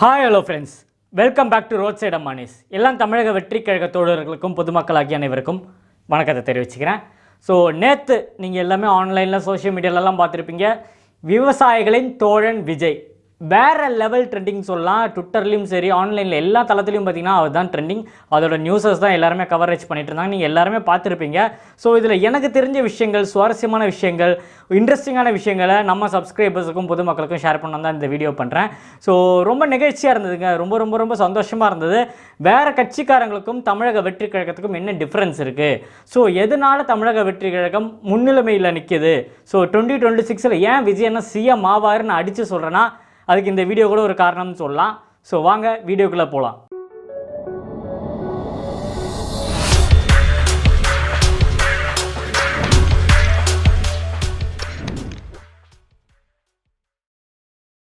Hi hello friends welcome back to road side அம்மானிஸ் எல்லாம் தமிழக வெற்றி கழக தோழர்களுக்கும் பொதுமக்களாகிய அனைவருக்கும் வணக்கத்தை தெரிவிச்சுக்கிறேன். ஸோ நேற்று நீங்கள் எல்லாமே ஆன்லைனில் சோஷியல் மீடியாலலாம் பார்த்துருப்பீங்க. விவசாயிகளின் தோழன் விஜய். வேறு லெவல் ட்ரெண்டிங் சொல்லலாம். ட்விட்டர்லேயும் சரி ஆன்லைனில் எல்லா தளத்துலையும் பார்த்தீங்கன்னா அவர் தான் ட்ரெண்டிங் அதோட நியூஸஸ் தான் எல்லாருமே கவரேஜ் பண்ணிட்டு இருந்தாங்க. நீங்கள் எல்லாருமே பார்த்துருப்பீங்க. ஸோ இதில் எனக்கு தெரிஞ்ச விஷயங்கள் சுவாரஸ்யமான விஷயங்கள் இன்ட்ரெஸ்டிங்கான விஷயங்களை நம்ம சப்ஸ்கிரைபர்ஸுக்கும் பொதுமக்களுக்கும் ஷேர் பண்ண தான் இந்த வீடியோ பண்ணுறேன் ஸோ ரொம்ப நிகழ்ச்சியாக இருந்ததுங்க. ரொம்ப ரொம்ப ரொம்ப சந்தோஷமாக இருந்தது. வேறு கட்சிக்காரங்களுக்கும் தமிழக வெற்றி கழகத்துக்கும் என்ன டிஃப்ரென்ஸ் இருக்குது ஸோ எதனால தமிழக வெற்றி கழகம் முன்னிலைமையில் நிற்கிது ஸோ டுவெண்ட்டி டுவெண்ட்டி சிக்ஸில் ஏன் விஜய் என்ன சிஎம் ஆவாருன்னு அடித்து சொல்கிறேன்னா அதுக்கு இந்த வீடியோ கூட ஒரு காரணம்னு சொல்லலாம். ஸோ வாங்க வீடியோக்குள்ளே போகலாம்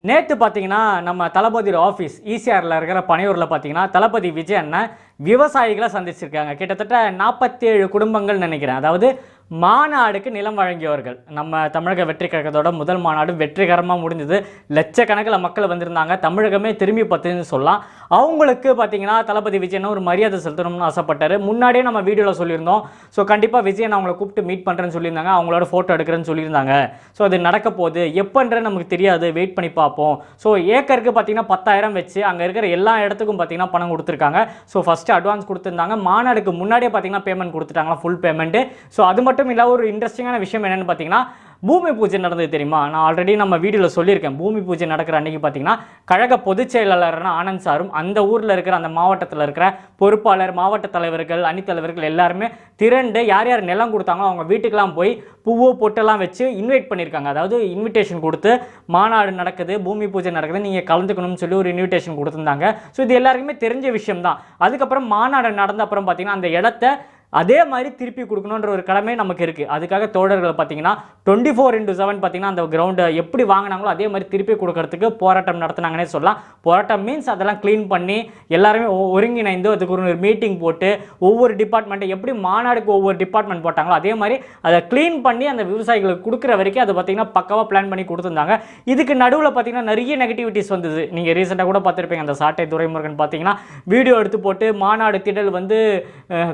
நேற்று பார்த்தீங்கன்னா நம்ம தளபதியோட ஆஃபீஸ் ஈசிஆரில் இருக்கிற பனையூரில் பார்த்தீங்கன்னா தளபதி விஜய் அண்ணன் விவசாயிகளை சந்திச்சிருக்காங்க. கிட்டத்தட்ட நாற்பத்தேழு குடும்பங்கள் நினைக்கிறேன். அதாவது மாநாடுக்கு நிலம் வழங்கியவர்கள். நம்ம தமிழக வெற்றி கழகத்தோட முதல் மாநாடு வெற்றிகரமாக முடிஞ்சது. லட்சக்கணக்கில் மக்கள் வந்திருந்தாங்க. தமிழகமே திரும்பி பார்த்துன்னு சொல்லலாம். அவங்களுக்கு பார்த்தீங்கன்னா தளபதி விஜயன் ஒரு மரியாதை செலுத்தணும்னு ஆசைப்பட்டாரு. முன்னாடியே நம்ம வீடியோவில் சொல்லியிருந்தோம். ஸோ கண்டிப்பாக விஜயன் அவங்கள கூப்பிட்டு மீட் பண்ணுறேன்னு சொல்லியிருந்தாங்க. அவங்களோட ஃபோட்டோ எடுக்கிறேன்னு சொல்லியிருந்தாங்க. ஸோ அது நடக்க போகுது. எப்போன்றது நமக்கு தெரியாது. வெயிட் பண்ணி பார்ப்போம். ஸோ ஏக்கருக்கு பார்த்தீங்கன்னா பத்தாயிரம் வச்சு அங்கே இருக்கிற எல்லா இடத்துக்கும் பார்த்தீங்கன்னா பணம் கொடுத்துருக்காங்க. ஸோ ஃபஸ்ட்டு அட்வான்ஸ் கொடுத்துருந்தாங்க. மாநாடுக்கு முன்னாடியே பார்த்தீங்கன்னா பேமெண்ட் கொடுத்துட்டாங்களா ஃபுல் பேமெண்ட்டு ஸோ அது மட்டும் இல்லை ஒரு இன்ட்ரெஸ்டிங்கான விஷயம் என்னென்னு பார்த்தீங்கன்னா பூமி பூஜை நடந்தது தெரியுமா? நான் ஆல்ரெடி நம்ம வீடியோவில் சொல்லியிருக்கேன். பூமி பூஜை நடக்கிற அன்னைக்கு பார்த்தீங்கன்னா கழக பொதுச் செயலாளரான ஆனந்த் சாரும் அந்த ஊரில் இருக்கிற அந்த மாவட்டத்தில் இருக்கிற பொறுப்பாளர் மாவட்ட தலைவர்கள் அணித்தலைவர்கள் எல்லாருமே திரண்டு யார் யார் நிலம் கொடுத்தாங்களோ அவங்க வீட்டுக்கெலாம் போய் பூவோ பொட்டெல்லாம் வச்சு இன்வைட் பண்ணியிருக்காங்க. அதாவது இன்விடேஷன் கொடுத்து மாநாடு நடக்குது பூமி பூஜை நடக்குது நீங்கள் கலந்துக்கணும்னு சொல்லி ஒரு இன்விடேஷன் கொடுத்துருந்தாங்க. ஸோ இது எல்லாருக்குமே தெரிஞ்ச விஷயம் தான் அதுக்கப்புறம் மாநாடு நடந்த அப்புறம் பார்த்தீங்கன்னா அந்த இடத்த அதே மாதிரி திருப்பி கொடுக்கணுன்ற ஒரு கடமை நமக்கு இருக்குது அதுக்காக தோழர்களை பார்த்தீங்கன்னா டுவெண்ட்டி ஃபோர் இன்ட்டு செவன் பார்த்தீங்கன்னா அந்த கிரவுண்டை எப்படி வாங்கினாங்களோ அதே மாதிரி திருப்பி கொடுக்கறதுக்கு போராட்டம் நடத்துனாங்கன்னே சொல்லலாம். போராட்டம் மீன்ஸ் அதெல்லாம் க்ளீன் பண்ணி எல்லாருமே ஒ- ஒருங்கிணைந்து அதுக்கு ஒரு மீட்டிங் போட்டு ஒவ்வொரு டிபார்ட்மெண்ட்டை எப்படி மாநாடுக்கு ஒவ்வொரு டிபார்ட்மெண்ட் போட்டாங்களோ அதே மாதிரி அதை க்ளீன் பண்ணி அந்த விவசாயிகளுக்கு கொடுக்குற வரைக்கும் அதை பார்த்தீங்கன்னா பக்கவாக பிளான் பண்ணி கொடுத்துருந்தாங்க. இதுக்கு நடுவில் பார்த்தீங்கன்னா நிறைய நெகட்டிவிட்டிஸ் வந்தது. நீங்கள் ரீசெண்டாக கூட பார்த்துருப்பீங்க அந்த சாட்டை துறைமுருகன் பார்த்தீங்கன்னா வீடியோ எடுத்து போட்டு மாநாடு திடல் வந்து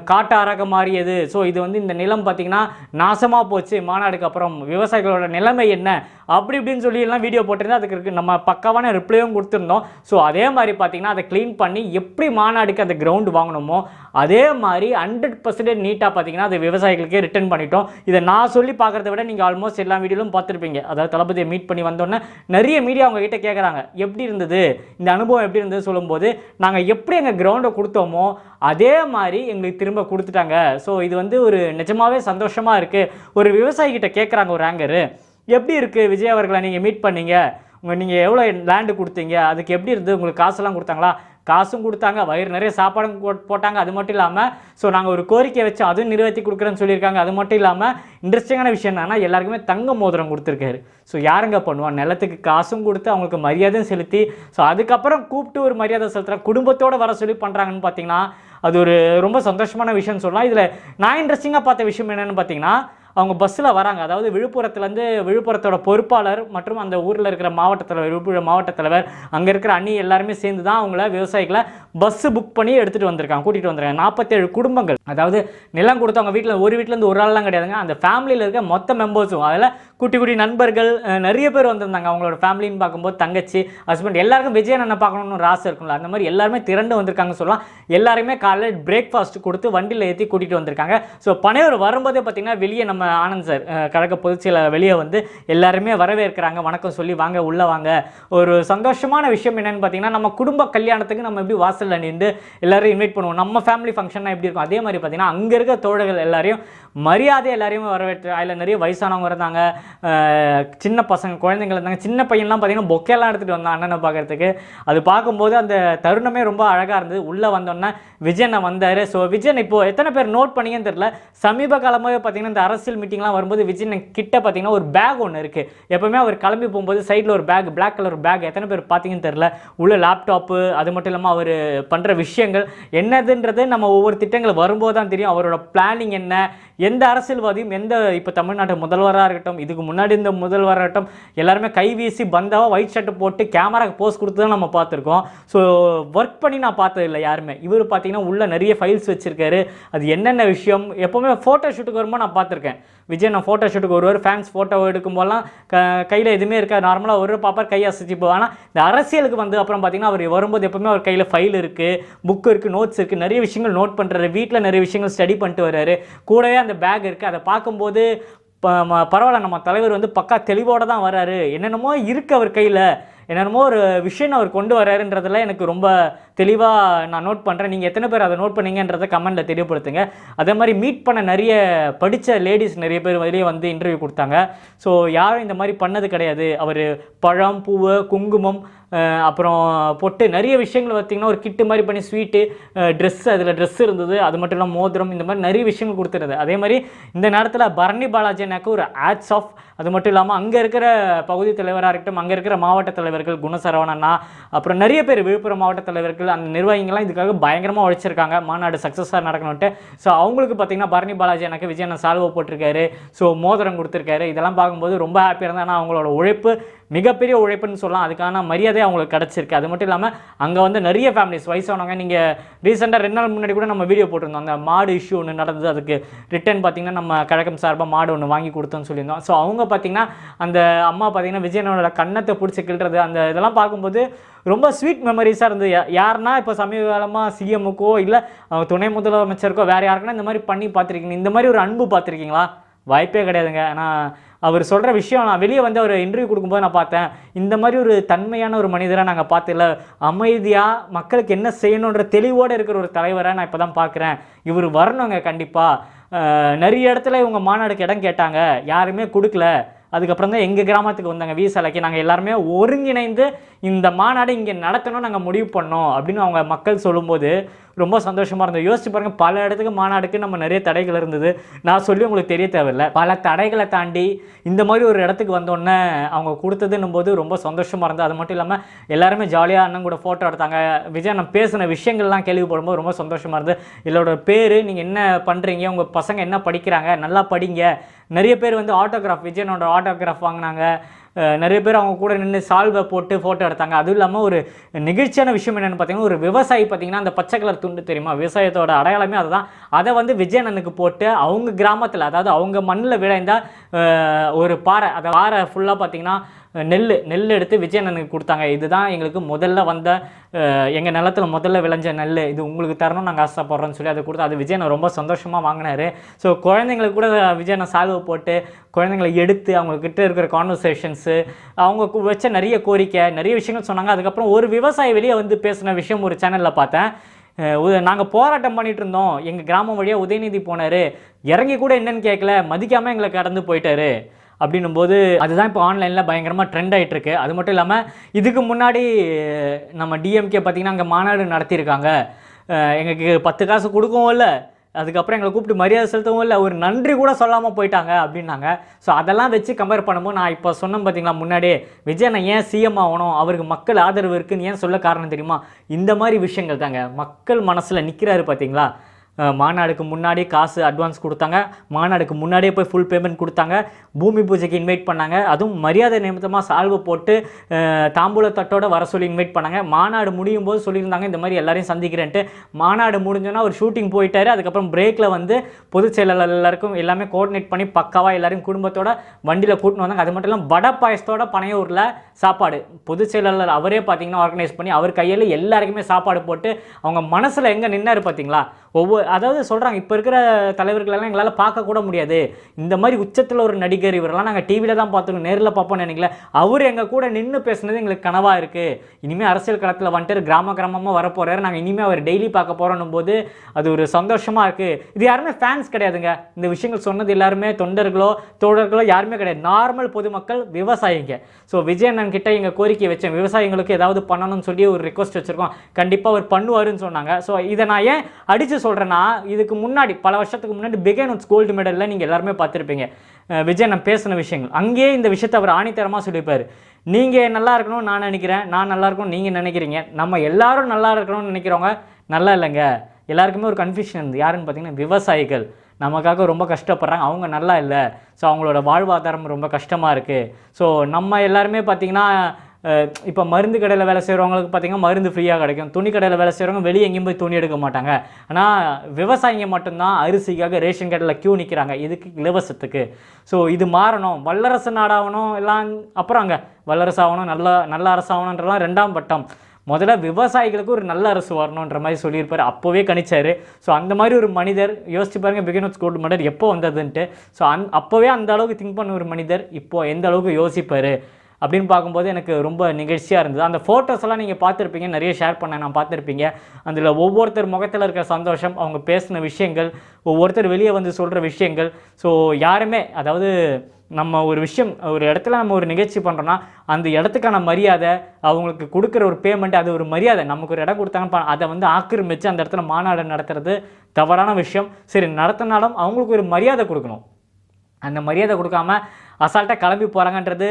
காட்டாரகம் மாறியது. ஸோ இது வந்து இந்த நிலம் பார்த்தீங்கன்னா நாசமாக போச்சு. மாநாடுக்கு அப்புறம் விவசாயிகளோட நிலைமை என்ன? அப்படி இப்படின்னு சொல்லி எல்லாம் வீடியோ போட்டிருந்தா அதுக்கு நம்ம பக்காவான ரிப்ளையும் கொடுத்துருந்தோம். ஸோ அதே மாதிரி பார்த்தீங்கன்னா அதை க்ளீன் பண்ணி எப்படி மாநாடுக்கு அந்த கிரவுண்டு வாங்கணுமோ அதே மாதிரி ஹண்ட்ரட் பர்சன்டேஜ் நீட்டாக பார்த்தீங்கன்னா அது விவசாயிகளுக்கே ரிட்டர்ன் பண்ணிட்டோம். இதை நான் சொல்லி பார்க்குறத விட நீங்கள் ஆல்மோஸ்ட் எல்லா வீடியோலும் பார்த்துருப்பீங்க அதாவது தளபதியை மீட் பண்ணி வந்தோன்னே நிறைய மீடியா அவங்ககிட்ட கேட்குறாங்க எப்படி இருந்தது? இந்த அனுபவம் எப்படி இருந்தது சொல்லும்போது நாங்கள் எப்படி எங்கள் கிரவுண்டை கொடுத்தோமோ அதே மாதிரி எங்களுக்கு திரும்ப கொடுத்துட்டாங்க. ஸோ இது வந்து ஒரு நிஜமாகவே சந்தோஷமாக இருக்குது ஒரு விவசாயிக்கிட்ட கேட்குறாங்க ஒரு ஆங்கரு எப்படி இருக்குது விஜய் அவர்களை நீங்கள் மீட் பண்ணீங்க? உங்கள் நீங்கள் எவ்வளோ லேண்டு கொடுத்தீங்க? அதுக்கு எப்படி இருந்தது உங்களுக்கு காசெல்லாம் கொடுத்தாங்களா? காசும் கொடுத்தாங்க வயிறு நிறைய சாப்பாடும் போட்டாங்க. அது மட்டும் இல்லாமல் ஸோ நாங்கள் ஒரு கோரிக்கை வச்சு அதுவும் நிறைவேற்றி கொடுக்குறேன்னு சொல்லியிருக்காங்க. அது மட்டும் இல்லாமல் இன்ட்ரெஸ்டிங்கான விஷயம் என்னன்னா எல்லாருக்குமே தங்க மோதிரம் கொடுத்துருக்காரு. ஸோ யாருங்க பண்ணுவோம் நிலத்துக்கு காசும் கொடுத்து அவங்களுக்கு மரியாதையும் செலுத்தி ஸோ அதுக்கப்புறம் கூப்பிட்டு ஒரு மரியாதை செலுத்துகிற குடும்பத்தோடு வர சொல்லி பண்ணுறாங்கன்னு பார்த்தீங்கன்னா அது ஒரு ரொம்ப சந்தோஷமான விஷயம்னு சொல்லலாம். இதில் நான் இன்ட்ரெஸ்டிங்காக பார்த்த விஷயம் என்னென்னு பார்த்தீங்கன்னா அவங்க பஸ்ஸில் வராங்க. அதாவது விழுப்புரத்துலேருந்து விழுப்புரத்தோட பொறுப்பாளர் மற்றும் அந்த ஊரில் இருக்கிற மாவட்ட தலைவர் விழுப்புரம் மாவட்ட தலைவர் அங்கே இருக்கிற அணி எல்லாருமே சேர்ந்து தான் அவங்கள விவசாயிகளை பஸ்ஸு புக் பண்ணி எடுத்துகிட்டு வந்திருக்காங்க கூட்டிகிட்டு வந்திருக்காங்க. நாற்பத்தேழு குடும்பங்கள். அதாவது நிலம் கொடுத்தவங்க வீட்டில் ஒரு வீட்டிலேருந்து ஒரு ஆள்லாம் கிடையாதுங்க. அந்த ஃபேமிலியில் இருக்க மொத்த மெம்பர்ஸும் அதில் குட்டி குட்டி நண்பர்கள் நிறைய பேர் வந்திருந்தாங்க அவங்களோட ஃபேமிலின்னு பார்க்கும்போது தங்கச்சி ஹஸ்பண்ட் எல்லாருக்கும் விஜயன் அண்ணன் பார்க்கணும்னு ஒரு ஆசை இருக்கும்ல. அந்த மாதிரி எல்லாருமே திரண்டு வந்திருக்காங்க சொல்லலாம். எல்லாருமே காலையில் பிரேக்ஃபாஸ்ட் கொடுத்து வண்டியில் ஏற்றி கூட்டிகிட்டு வந்திருக்காங்க. ஸோ பனையூர் வரும்போதே பார்த்தீங்கன்னா வெளியே நம்ம ஆனந்த் சார் கழக பொதுச்செயல வெளியே வந்து எல்லாருமே வரவேற்கிறாங்க வணக்கம் சொல்லி வாங்க உள்ளே வாங்க. ஒரு சந்தோஷமான விஷயம் என்னென்னு பார்த்தீங்கன்னா நம்ம குடும்ப கல்யாணத்துக்கு நம்ம எப்படி வாசலில் நின்று எல்லோரும் இன்வைட் பண்ணுவோம். நம்ம ஃபேமிலி ஃபங்க்ஷன்னா எப்படி இருக்கும்? அதே மாதிரி பார்த்தீங்கன்னா அங்கே இருக்க தோழர்கள் எல்லாரையும் மரியாதை எல்லாரையுமே வரவேற்று அதில் நிறைய வயசானவங்க இருந்தாங்க. சின்ன பசங்க குழந்தைங்க இருந்தாங்க சின்ன பையன்லாம் பார்த்தீங்கன்னா பொக்கெல்லாம் எடுத்துகிட்டு வந்தான் அண்ணனை பார்க்குறதுக்கு அது பார்க்கும்போது அந்த தருணமே ரொம்ப அழகாக இருந்தது. உள்ளே வந்தோன்னே விஜயனை வந்தார். ஸோ விஜயன் இப்போ எத்தனை பேர் நோட் பண்ணீங்கன்னு தெரில சமீப காலமாகவே பார்த்தீங்கன்னா இந்த அரசியல் மீட்டிங்லாம் வரும்போது விஜயன் கிட்ட பார்த்தீங்கன்னா ஒரு பேக் ஒன்று இருக்குது எப்போவுமே அவர் கிளம்பி போகும்போது சைடில் ஒரு பேக் பிளாக் கலர் பேக் எத்தனை பேர் பார்த்தீங்கன்னு தெரில உள்ள லேப்டாப்பு அது மட்டும் இல்லாமல் அவர் பண்ணுற விஷயங்கள். என்னதுன்றது நம்ம ஒவ்வொரு திட்டங்கள் வரும்போது தான் தெரியும். அவரோட பிளானிங் என்ன? எந்த அரசியல்வாதியும் எந்த இப்போ தமிழ்நாட்டு முதல்வராக இருக்கட்டும் இதுக்கு முன்னாடி இந்த முதல்வராக இருக்கட்டும் எல்லாருமே கை வீசி பந்தாவாக ஒயிட் ஷர்ட் போட்டு கேமராக்கு போஸ் கொடுத்து தான் நம்ம பார்த்துருக்கோம். ஸோ ஒர்க் பண்ணி நான் பார்த்தது இல்லை யாருமே. இவர் பார்த்தீங்கன்னா உள்ள நிறைய ஃபைல்ஸ் வச்சுருக்காரு. அது என்னென்ன விஷயம் எப்போவுமே ஃபோட்டோ ஷூட்டுக்கு வரும்போது நான் பார்த்துருக்கேன். விஜய் நான் ஃபோட்டோ ஷூட்டுக்கு ஒருவர் ஃபேன்ஸ் ஃபோட்டோ எடுக்கும்போதெல்லாம் க கையில் எதுவுமே இருக்காது. நார்மலாக ஒரு பாப்பார் கை அசைச்சு போவோம் ஆனால் இந்த அரசியலுக்கு வந்து அப்புறம் பார்த்திங்கன்னா அவர் வரும்போது எப்பவுமே அவர் கையில் ஃபைல் இருக்குது புக் இருக்குது நோட்ஸ் இருக்குது நிறைய விஷயங்கள் நோட் பண்ணுறாரு வீட்டில் நிறைய விஷயங்கள் ஸ்டடி பண்ணிட்டு வர்றாரு. கூடவே அந்த பேக் இருக்குது அதை பார்க்கும்போது ப பரவாயில்ல நம்ம தலைவர் வந்து பக்கா தெளிவோட தான் வராரு என்னென்னமோ இருக்குது அவர் கையில். என்னென்னமோ ஒரு விஷயம் அவர் கொண்டு வராருன்றதுல எனக்கு ரொம்ப தெளிவாக நான் நோட் பண்ணுறேன் நீங்கள் எத்தனை பேர் அதை நோட் பண்ணீங்கன்றதை கமெண்ட்டில் தெரியப்படுத்துங்க அதே மாதிரி மீட் பண்ண நிறைய படித்த லேடிஸ் நிறைய பேர் வெளியே வந்து இன்டர்வியூ கொடுத்தாங்க. ஸோ யாரும் இந்த மாதிரி பண்ணது கிடையாது. அவர் பழம் பூவு குங்குமம் அப்புறம் பொட்டு நிறைய விஷயங்கள் பார்த்திங்கன்னா ஒரு கிட்டு மாதிரி பண்ணி ஸ்வீட்டு ட்ரெஸ் அதில் ட்ரெஸ் இருந்தது. அது மட்டும் இல்லாமல் மோதிரம் இந்த மாதிரி நிறைய விஷயங்கள் கொடுத்துருது அதே மாதிரி இந்த நேரத்தில் பரணி பாலாஜி எனக்கு ஒரு ஆட்ஸ் ஆஃப் அது மட்டும் இல்லாமல் அங்கே இருக்கிற பகுதி தலைவராக இருக்கட்டும் அங்கே இருக்கிற மாவட்ட தலைவர்கள் குணசரவணண்ணா அப்புறம் நிறைய பேர் விழுப்புரம் மாவட்ட தலைவர்கள் அந்த நிர்வாகிகள்லாம் இதுக்காக பயங்கரமாக உழைச்சிருக்காங்க. மாநாடு சக்ஸஸாக நடக்கணும்ட்டு ஸோ அவங்களுக்கு பார்த்தீங்கன்னா பரணி பாலாஜி எனக்கு விஜய் அண்ணன் சால்வை போட்டிருக்காரு. ஸோ மோதிரம் கொடுத்துருக்காரு. இதெல்லாம் பார்க்கும்போது ரொம்ப ஹாப்பியாக இருந்தேன் ஆனால் அவங்களோட உழைப்பு மிகப்பெரிய உழைப்புன்னு சொல்லலாம். அதுக்கான மரியாதை அவங்களுக்கு கிடச்சிருக்கு. அது மட்டும் இல்லாமல் அங்கே வந்து நிறைய ஃபேமிலிஸ் வயசானவங்க நீங்கள் ரீசெண்டாக ரெண்டு நாள் முன்னாடி கூட நம்ம வீடியோ போட்டிருந்தோம். அந்த மாடு இஷ்யூ ஒன்று நடந்தது. அதுக்கு ரிட்டர்ன் பார்த்திங்கன்னா நம்ம கழகம் சார்பாக மாடு ஒன்று வாங்கி கொடுத்தோம்னு சொல்லியிருந்தோம். ஸோ அவங்க பார்த்திங்கன்னா அந்த அம்மா பார்த்தீங்கன்னா விஜயனோட கன்னத்தை பிடிச்சி கிள்றது அந்த இதெல்லாம் பார்க்கும்போது ரொம்ப ஸ்வீட் மெமரிஸாக இருந்தது. யாருன்னா இப்போ சமீப காலமாக சிஎம்முக்கோ இல்லை துணை முதலமைச்சருக்கோ வேறு யாருக்குன்னா இந்த மாதிரி பண்ணி பார்த்துருக்கீங்க. இந்த மாதிரி ஒரு அன்பு பார்த்துருக்கீங்களா? வாய்ப்பே கிடையாதுங்க. ஆனால் அவர் சொல்கிற விஷயம் நான் வெளியே வந்து அவர் இன்டர்வியூ கொடுக்கும்போது நான் பார்த்தேன். இந்த மாதிரி ஒரு தன்மையான ஒரு மனிதராக நாங்கள் பார்த்ததில்ல அமைதியாக மக்களுக்கு என்ன செய்யணுன்ற தெளிவோடு இருக்கிற ஒரு தலைவரை நான் இப்போ தான் பார்க்குறேன். இவர் வரணுங்க கண்டிப்பாக நிறைய இடத்துல இவங்க மாநாடுக்கு இடம் கேட்டாங்க. யாருமே கொடுக்கல. அதுக்கப்புறம் தான் எங்கள் கிராமத்துக்கு வந்தாங்க. வீசலைக்கு நாங்கள் எல்லாருமே ஒருங்கிணைந்து இந்த மாநாடு இங்கே நடத்தணும் நாங்கள் முடிவு பண்ணோம் அப்படின்னு அவங்க மக்கள் சொல்லும்போது ரொம்ப சந்தோஷமாக இருந்தது. யோசிச்சு பாருங்கள் பல இடத்துக்கு மாநாடுக்கு நம்ம நிறைய தடைகள் இருந்தது. நான் சொல்லி உங்களுக்கு தெரிய தேவையில்லை. பல தடைகளை தாண்டி இந்த மாதிரி ஒரு இடத்துக்கு வந்தோடனே அவங்க கொடுத்ததுன்னும் போது ரொம்ப சந்தோஷமாக இருந்தது. அது மட்டும் இல்லாமல் எல்லாருமே ஜாலியாக அண்ணன் கூட ஃபோட்டோ எடுத்தாங்க. விஜய் நான் பேசின விஷயங்கள்லாம் கேள்விப்படும்போது ரொம்ப சந்தோஷமாக இருந்தது. இதோட பேர் நீங்கள் என்ன பண்ணுறீங்க உங்கள் பசங்க என்ன படிக்கிறாங்க? நல்லா படிங்க. நிறைய பேர் வந்து ஆட்டோகிராஃப் விஜயனோட ஆட்டோகிராஃப் வாங்கினாங்க. நிறைய பேர் அவங்க கூட நின்று சால்வை போட்டு ஃபோட்டோ எடுத்தாங்க. அதுவும் இல்லாமல் ஒரு நெகிழ்ச்சியான விஷயம் என்னென்னு பார்த்தீங்கன்னா ஒரு விவசாயி பார்த்தீங்கன்னா அந்த பச்சை கலர் துண்டு தெரியுமா? விவசாயத்தோட அடையாளமே அதுதான். அதை வந்து விஜயனனுக்கு போட்டு அவங்க கிராமத்தில் அதாவது அவங்க மண்ணில் விளைந்த ஒரு பாறை அந்த பாறை ஃபுல்லாக பார்த்தீங்கன்னா நெல் நெல் எடுத்து விஜயனனுக்கு கொடுத்தாங்க. இதுதான் எங்களுக்கு முதல்ல வந்த எங்கள் நிலத்தில் முதல்ல விளைஞ்ச நெல் இது உங்களுக்கு தரணும் நாங்கள் ஆசைப்படுறோன்னு சொல்லி அதை கொடுத்து அது விஜயனை ரொம்ப சந்தோஷமாக வாங்கினாரு. ஸோ குழந்தைங்களுக்கு கூட விஜயனை சால்வை போட்டு குழந்தைங்களை எடுத்து அவங்கக்கிட்ட இருக்கிற கான்வர்சேஷன்ஸு அவங்க வச்ச நிறைய கோரிக்கை நிறைய விஷயங்கள் சொன்னாங்க. அதுக்கப்புறம் ஒரு விவசாயி வெளியே வந்து பேசின விஷயம் ஒரு சேனலில் பார்த்தேன். நாங்கள் போராட்டம் பண்ணிகிட்டு இருந்தோம். எங்கள் கிராமம் வழியாக உதயநிதி போனார். இறங்கி கூட என்னன்னு கேட்கல மதிக்காமல் எங்களை கடந்து போயிட்டாரு. அப்படின்னும் போது அதுதான் இப்போ ஆன்லைனில் பயங்கரமாக ட்ரெண்ட் ஆகிட்டு இருக்கு அது மட்டும் இல்லாமல் இதுக்கு முன்னாடி நம்ம டிஎம்கே பார்த்திங்கன்னா அங்கே மாநாடு நடத்தியிருக்காங்க. எங்களுக்கு பத்து காசு கொடுக்கவும் இல்லை. அதுக்கப்புறம் எங்களை கூப்பிட்டு மரியாதை செலுத்தவும் இல்லை. ஒரு நன்றி கூட சொல்லாமல் போயிட்டாங்க அப்படின்னாங்க. ஸோ அதெல்லாம் வச்சு கம்பேர் பண்ணும்போது நான் இப்போ சொன்னேன் பார்த்தீங்களா முன்னாடியே விஜய் நான் ஏன் சிஎம் ஆகணும்? அவருக்கு மக்கள் ஆதரவு இருக்குன்னு ஏன் சொல்ல காரணம் தெரியுமா? இந்த மாதிரி விஷயங்கள் தாங்க. மக்கள் மனசில் நிற்கிறாரு பார்த்தீங்களா? மாநாடுக்கு முன்னாடி காசு அட்வான்ஸ் கொடுத்தாங்க. மாநாடுக்கு முன்னாடியே போய் ஃபுல் பேமெண்ட் கொடுத்தாங்க. பூமி பூஜைக்கு இன்வைட் பண்ணாங்க. அதுவும் மரியாதை நிமித்தமாக சால்வு போட்டு தாம்பூலத்தட்டோட தாம்பூல தட்டோட வர சொல்லி இன்வைட் பண்ணாங்க. மாநாடு முடியும் போது சொல்லியிருந்தாங்க. இந்த மாதிரி எல்லாரையும் சந்திக்கிறேன்ட்டு. மாநாடு முடிஞ்சோன்னா ஒரு ஷூட்டிங் போயிட்டாரு. அதுக்கப்புறம் பிரேக்கில் வந்து பொதுச் செயலாளர் எல்லாருக்கும் எல்லாமே கோஆர்டினேட் பண்ணி பக்காவாக எல்லாரையும் குடும்பத்தோட வண்டியில் கூட்டின்னு வந்தாங்க. அது மட்டும் இல்லாமல் வடை பாயசத்தோட பனையூரில் சாப்பாடு. பொதுச் செயலாளர் அவரே பார்த்தீங்கன்னா ஆர்கனைஸ் பண்ணி அவர் கையில் எல்லாருக்குமே சாப்பாடு போட்டு அவங்க மனசில் எங்கே நின்னார் பார்த்தீங்களா ஒவ்வொரு அதாவது சொல்கிறாங்க இப்போ இருக்கிற தலைவர்களெல்லாம் எங்களால் பார்க்கக்கூட முடியாது. இந்த மாதிரி உச்சத்தில் ஒரு நடிகர் இவரெல்லாம் நாங்கள் டிவியில் தான் பார்த்துருக்கோம் நேரில் பார்ப்போம்னு நினைக்கல. அவர் எங்கள் கூட நின்று பேசுனது எங்களுக்கு கனவாக இருக்குது இனிமேல் அரசியல் களத்தில் வந்துட்டு கிராம கிராமமாக வரப்போகிறாரு நாங்கள் இனிமேல் அவர் டெய்லி பார்க்க போகிறோன்னும் போது அது ஒரு சந்தோஷமாக இருக்குது இது யாருமே ஃபேன்ஸ் கிடையாதுங்க. இந்த விஷயங்கள் சொன்னது எல்லாருமே தொண்டர்களோ தோழர்களோ யாருமே கிடையாது. நார்மல் பொதுமக்கள் விவசாயிங்க. ஸோ விஜயண்ணன் கிட்ட எங்கள் கோரிக்கை வச்சேன். விவசாயிங்களுக்கு ஏதாவது பண்ணணும்னு சொல்லி ஒரு ரிக்வஸ்ட் வச்சுருக்கோம். கண்டிப்பாக அவர் பண்ணுவாருன்னு சொன்னாங்க. ஸோ இதை நான் ஏன் அடித்து சொல்கிறேன் சொல்கிறேன்னா இதுக்கு முன்னாடி பல வருஷத்துக்கு முன்னாடி பிகேன் கோல்டு மெடலில் நீங்கள் எல்லாருமே பார்த்துருப்பீங்க. விஜய் நான் பேசின விஷயங்கள். அங்கேயே இந்த விஷயத்தை அவர் ஆணித்தரமாக சொல்லியிருப்பார். நீங்கள் நல்லா இருக்கணும்னு நான் நினைக்கிறேன். நான் நல்லா இருக்கணும் நீங்கள் நினைக்கிறீங்க. நம்ம எல்லாரும் நல்லா இருக்கணும்னு நினைக்கிறவங்க நல்லா இல்லைங்க. எல்லாருக்குமே ஒரு கன்ஃபியூஷன் இருந்து யாருன்னு பார்த்தீங்கன்னா விவசாயிகள். நமக்காக ரொம்ப கஷ்டப்படுறாங்க. அவங்க நல்லா இல்லை. ஸோ அவங்களோட வாழ்வாதாரம் ரொம்ப கஷ்டமாக இருக்குது ஸோ நம்ம எல்லாருமே பார்த்திங்கன்னா இப்போ மருந்து கடையில் வேலை செய்கிறவங்களுக்கு பார்த்தீங்கன்னா மருந்து ஃப்ரீயாக கிடைக்கும். துணி கடையில் வேலை செய்கிறவங்க வெளியே எங்கேயும் போய் துணி எடுக்க மாட்டாங்க. ஆனால் விவசாயிங்க மட்டும்தான் அரிசிக்காக ரேஷன் கடையில் க்யூ நிற்கிறாங்க இதுக்கு இலவசத்துக்கு. ஸோ இது மாறணும். வல்லரசு நாடாகணும் எல்லாம் அப்புறம் அங்கே. வல்லரசு ஆகணும் நல்ல நல்ல அரசாகணுன்றலாம் ரெண்டாம் பட்டம். முதல்ல விவசாயிகளுக்கு ஒரு நல்ல அரசு வரணுன்ற மாதிரி சொல்லியிருப்பார். அப்போவே கணிச்சார். ஸோ அந்த மாதிரி ஒரு மனிதர் யோசிச்சு பாருங்கள் பிகினோஸ் கோல்டு மெடல் எப்போ வந்ததுன்ட்டு. ஸோ அந் அப்போவே அந்த அளவுக்கு திங்க் பண்ண ஒரு மனிதர் இப்போ எந்த அளவுக்கு யோசிப்பார்? அப்படின்னு பார்க்கும்போது எனக்கு ரொம்ப நிகழ்ச்சியாக இருந்தது. அந்த ஃபோட்டோஸ் எல்லாம் நீங்கள் பார்த்துருப்பீங்க. நிறைய ஷேர் பண்ண நான் பார்த்துருப்பீங்க. அதில் ஒவ்வொருத்தர் முகத்தில் இருக்கிற சந்தோஷம் அவங்க பேசின விஷயங்கள் ஒவ்வொருத்தர் வெளியே வந்து சொல்கிற விஷயங்கள். ஸோ யாருமே அதாவது நம்ம ஒரு விஷயம் ஒரு இடத்துல நம்ம ஒரு நிகழ்ச்சி பண்ணுறோன்னா அந்த இடத்துக்கான மரியாதை அவங்களுக்கு கொடுக்குற ஒரு பேமெண்ட் அது ஒரு மரியாதை. நமக்கு ஒரு இடம் கொடுத்தாங்க அதை வந்து ஆக்கிரமித்து அந்த இடத்துல மாநாடு நடத்துறது தவறான விஷயம். சரி நடத்தினாலும் அவங்களுக்கு ஒரு மரியாதை கொடுக்கணும். அந்த மரியாதை கொடுக்காம அசால்ட்டாக கிளம்பி போகிறாங்கன்றது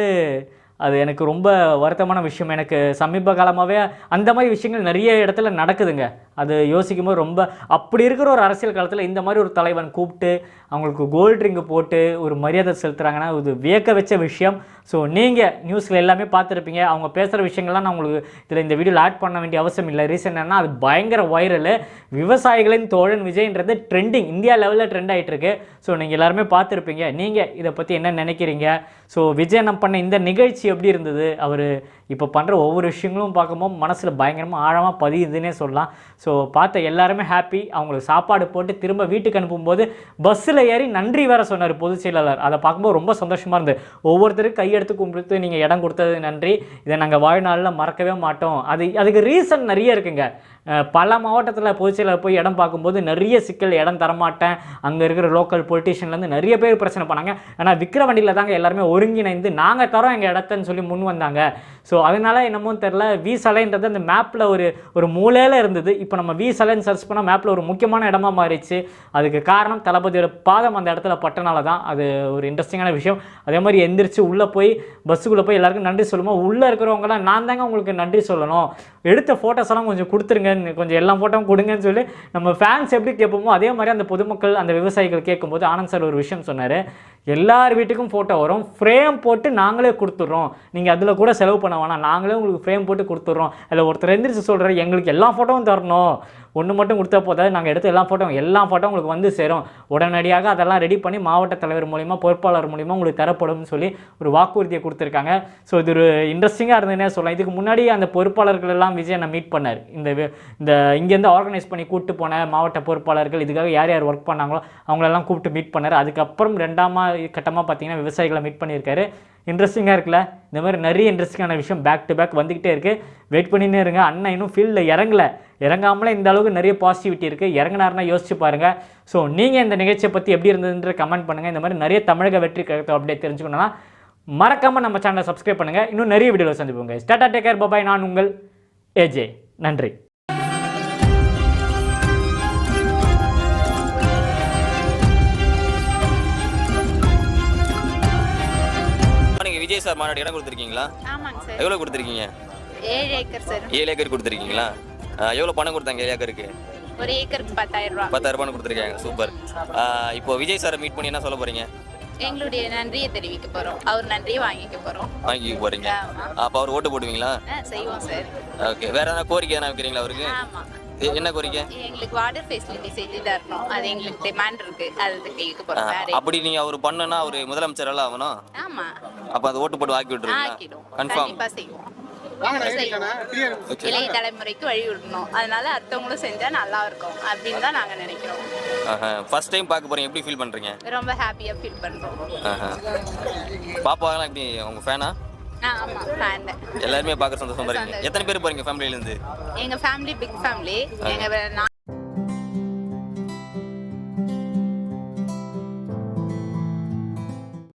அது எனக்கு ரொம்ப வருத்தமான விஷயம். எனக்கு சமீப காலமாகவே அந்த மாதிரி விஷயங்கள் நிறைய இடத்துல நடக்குதுங்க. அது யோசிக்கும் போது ரொம்ப அப்படி இருக்கிற ஒரு அரசியல் காலத்தில் இந்த மாதிரி ஒரு தலைவன் கூப்பிட்டு அவங்களுக்கு கோல்டு ரிங்கு போட்டு ஒரு மரியாதை செலுத்துகிறாங்கன்னா இது வியக்க வச்ச விஷயம். ஸோ நீங்கள் நியூஸில் எல்லாமே பார்த்துருப்பீங்க. அவங்க பேசுகிற விஷயங்கள்லாம் நான் உங்களுக்கு இதில் இந்த வீடியோவில் ஆட் பண்ண வேண்டிய அவசியம் இல்லை. ரீசன் என்னன்னா அது பயங்கர வைரலு விவசாயிகளின் தோழன் விஜய்ன்றது ட்ரெண்டிங் இந்தியா லெவலில் ட்ரெண்ட் ஆகிட்டுருக்கு ஸோ நீங்கள் எல்லாருமே பார்த்துருப்பீங்க. நீங்கள் இதை பற்றி என்ன நினைக்கிறீங்க? ஸோ விஜய் நம்ம பண்ண இந்த நிகழ்ச்சி எப்படி இருந்தது? அவர் இப்போ பண்ணுற ஒவ்வொரு விஷயங்களும் பார்க்கும்போது மனசில் பயங்கரமாக ஆழமாக பதியுதுன்னே சொல்லலாம். ஸோ பார்த்த எல்லாருமே ஹாப்பி அவங்களுக்கு சாப்பாடு போட்டு திரும்ப வீட்டுக்கு அனுப்பும்போது பஸ்ஸில் ஏறி நன்றி வேற சொன்னார் பொதுச் செயலாளர். அதை பார்க்கும்போது ரொம்ப சந்தோஷமாக இருந்தது. ஒவ்வொருத்தரும் கையெடுத்து கும்பிட்டு நீங்கள் இடம் கொடுத்தது நன்றி. இதை நாங்கள் வாழ்நாளில் மறக்கவே மாட்டோம். அது அதுக்கு ரீசன் நிறைய இருக்குங்க. பல மாவட்டத்தில் பொதுச் செயலாளர் போய் இடம் பார்க்கும்போது நிறைய சிக்கல் இடம் தரமாட்டேன். அங்கே இருக்கிற லோக்கல் பொலிட்டீஷியன்லேருந்து நிறைய பேர் பிரச்சனை பண்ணாங்க. ஆனால் விக்கிரவண்டியில் தாங்க எல்லாருமே ஒருங்கிணைந்து நாங்கள் தரோம் எங்கள் இடத்தன்னு சொல்லி முன் வந்தாங்க. ஸோ அதனால என்னமோ தெரில வி சலைன்றது அந்த மேப்பில் ஒரு ஒரு மூலையில் இருந்தது. இப்போ நம்ம வி சலைன்னு சர்ச் பண்ணால் மேப்பில் ஒரு முக்கியமான இடமா மாறிடுச்சு. அதுக்கு காரணம் தளபதியோட பாதம் அந்த இடத்துல பட்டனால தான். அது ஒரு இன்ட்ரெஸ்டிங்கான விஷயம். அதே மாதிரி எந்திரிச்சு உள்ளே போய் பஸ்ஸுக்குள்ளே போய் எல்லாருக்கும் நன்றி சொல்லுவோம் உள்ளே இருக்கிறவங்களாம் நான் தாங்க உங்களுக்கு நன்றி சொல்லணும். எடுத்த ஃபோட்டோஸ் எல்லாம் கொஞ்சம் கொடுத்துருங்க கொஞ்சம் எல்லா ஃபோட்டோவும் கொடுங்கன்னு சொல்லி நம்ம ஃபேன்ஸ் எப்படி கேட்போமோ அதே மாதிரி அந்த பொதுமக்கள் அந்த விவசாயிகள் கேட்கும்போது ஆனந்த் சார் ஒரு விஷயம் சொன்னார். எல்லார் வீட்டுக்கும் ஃபோட்டோ வரும். ஃப்ரேம் போட்டு நாங்களே கொடுத்துட்றோம். நீங்கள் அதில் கூட செலவு பண்ண வேணாம். நாங்களே உங்களுக்கு ஃப்ரேம் போட்டு கொடுத்துட்றோம். அதில் ஒருத்தர் எந்திரிச்சு சொல்கிறார் எங்களுக்கு எல்லா ஃபோட்டோவும் தரணும். ஒன்று மட்டும் கொடுத்தா போதாது. நாங்கள் எடுத்த எல்லா ஃபோட்டோ எல்லா ஃபோட்டோ உங்களுக்கு வந்து சேரும். உடனடியாக அதெல்லாம் ரெடி பண்ணி மாவட்ட தலைவர் மூலிமா பொறுப்பாளர் மூலிமா உங்களுக்கு தரப்படும்னு சொல்லி ஒரு வாக்குறுதியை கொடுத்துருக்காங்க. ஸோ இது ஒரு இன்ட்ரெஸ்டிங்காக இருந்ததுன்னே சொல்லலாம். இதுக்கு முன்னாடி அந்த பொறுப்பாளர்கள் எல்லாம் விஜய் நான் மீட் பண்ணார். இந்த இந்த இங்கேருந்து ஆர்கனைஸ் பண்ணி கூப்பிட்டு போன மாவட்ட பொறுப்பாளர்கள் இதுக்காக யார் யார் ஒர்க் பண்ணாங்களோ அவங்களெல்லாம் கூப்பிட்டு மீட் பண்ணார். அதுக்கப்புறம் ரெண்டாம் கட்டமாக பார்த்தீங்கன்னா விவசாயிகளை மீட் பண்ணியிருக்காரு. இன்ட்ரெஸ்டிங்காக இருக்குல்ல? இந்த மாதிரி நிறைய இன்ட்ரெஸ்டிங்கான விஷயம் பேக் டு பேக் வந்துக்கிட்டே இருக்குது வெயிட் பண்ணினே இருங்க. அண்ணன் இன்னும் ஃபீல்டில் இறங்கல. இறங்காமலே இந்த அளவுக்கு நிறைய பாசிட்டிவிட்டி இருக்குது இறங்கினாருன்னா யோசிச்சு பாருங்கள் ஸோ நீங்கள் இந்த நிகழ்ச்சியை பற்றி எப்படி இருந்ததுன்ற கமெண்ட் பண்ணுங்கள் இந்த மாதிரி நிறைய தமிழக வெற்றி கழகத்தை அப்படியே தெரிஞ்சுக்கணும்னா மறக்காமல் நம்ம சேனலை சப்ஸ்கிரைப் பண்ணுங்கள் இன்னும் நிறைய வீடியோவில் சந்திப்போங்க ஸ்டாட்டா டேக்கர் பபாய் நான் உங்கள் ஏஜே நன்றி. சார் மாநாடு இடம் கொடுத்துருக்கீங்களா? ஆமாங்க சார். எவ்வளோ கொடுத்துருக்கீங்க? ஏழு ஏக்கர் சார். ஏழு ஏக்கர் கொடுத்துருக்கீங்களா? எவ்வளோ பணம் கொடுத்தாங்க ஏழு ஏக்கருக்கு ஒரு ஏக்கருக்கு பத்தாயிரம் ரூபா. பத்தாயிரம் ரூபாய் கொடுத்துருக்காங்க. சூப்பர். இப்போ விஜய் சாரை மீட் பண்ணி என்ன சொல்ல போறீங்க? எங்களுடைய நன்றியை தெரிவிக்க போறோம். அவர் நன்றியை வாங்கிக்க போறோம். வாங்கிக்க போறீங்க. அப்போ அவர் ஓட்டு போடுவீங்களா? செய்வோம் சார். ஓகே. வேற எதனா கோரிக்கை எதனா வைக்கிறீங்களா அவருக்கு? ஆமா. என்ன கோரிக்கை? எங்களுக்கு வாட்டர் ஃபெசிலிட்டி செஞ்சு தரணும் அது எங்களுக்கு டிமாண்ட் இருக்கு. அது கேட்க போறோம் வேற அப்படி நீங்க அவர் பண்ணனா அவர் முதலமைச்சர் எல்லாம் ஆகணும்? ஆமா. அப்போ அது ஓட்டு போட்டு வாக்கி விட்டுருவீங்களா ஆக்கிடும். கன்ஃபார்ம் கண்டிப்பா செய்வோம். இளைய தலைமுறைக்கு வழி விடணும். அதனால அடுத்தவங்களும் செஞ்சா நல்லா இருக்கும். அப்படின்னு தான் நாங்க நினைக்கிறோம். ஃபர்ஸ்ட் டைம் பார்க்க போறீங்க. எப்படி ஃபீல் பண்றீங்க? ரொம்ப ஹாப்பியா ஃபீல் பண்றோம். பாப்பாலாம் எப்படி உங்க ஃபேன் எல்லாருமே பார்க்க சந்தோஷமா இருக்கீங்க. எத்தனை பேர் போறீங்க ஃபேமிலில இருந்து? எங்க ஃபேமிலி பிக் ஃபேமிலி எங்க நான்